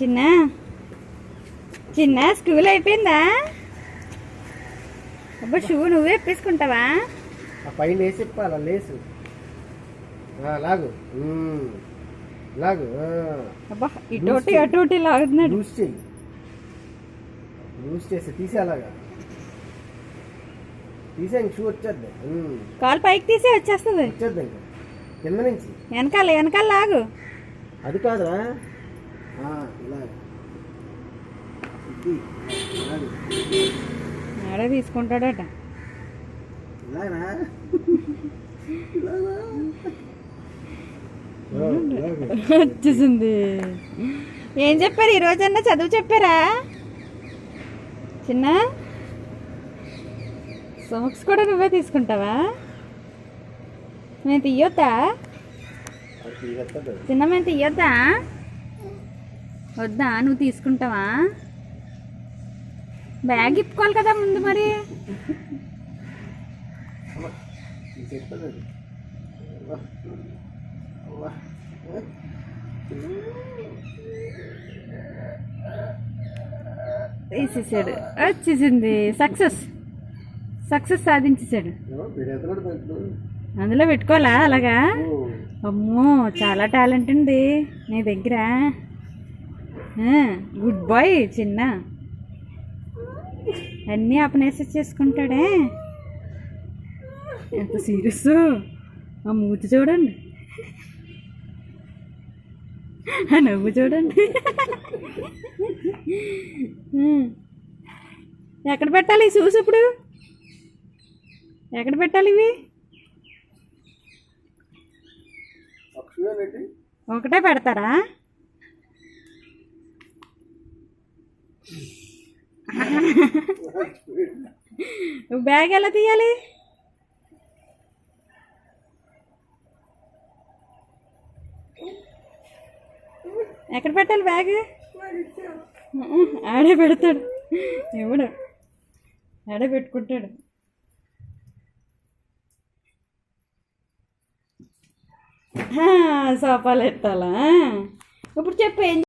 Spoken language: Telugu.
చిన్న? చిన్న స్కూల్ అయిపోయిందా? అబ్బా షూ నువ్వే ఎప్పేసుకుంటావా ఆ పైన వేసి ఇప్పాల లేసు. లాగు. లాగు. అబ్బా ఇటోటి అటోటి లాగుతున్నాడు. లూజ్ చెయ్యి లూజ్ చేసి తీసే అలాగా తీసే ఇంక షూ వచ్చేద్ది. కాలు పైకి తీసి వచ్చేస్తుంది. వచ్చేద్ది కింద నుంచి. వెనకాల వెనకాల లాగు. అది కాదురా. ఆడే తీసుకుంటాడట. వచ్చేసింది. ఏం చెప్పారు? ఈ రోజన్నా చదువు చెప్పారా? చిన్న? సాక్స్ కూడా నువ్వే తీసుకుంటావా? నేను తీయొద్దా. చిన్న మేము తీయొద్దా? వద్దా నువ్వు తీసుకుంటావా బ్యాగ్ ఇప్పుకోవాలి కదా ముందు మరి. తీసేసాడు వచ్చేసింది సక్సెస్ సక్సెస్ సాధించేసాడు. అందులో పెట్టుకోవాలా అలాగా. అమ్మో చాలా టాలెంట్ ఉంది నీ దగ్గర గుడ్ బాయ్ చిన్న. అన్నీ అపనేసి చేసుకుంటాడే ఎంత సీరియస్ ఆ మూతి చూడండి. ఆ నవ్వు చూడండి. ఎక్కడ పెట్టాలి ఈ షూస్ ఇప్పుడు? ఎక్కడ పెట్టాలి ఇవి? ఒకటే పెడతారా? నువ్వు బ్యాగ్ ఎలా తీయాలి? ఎక్కడ పెట్టాలి బ్యాగ్? ఆడే పెడతాడు. ఎవడు? ఆడే పెట్టుకుంటాడు. సోఫాలు ఎట్టాలా ఇప్పుడు చెప్పు ఏం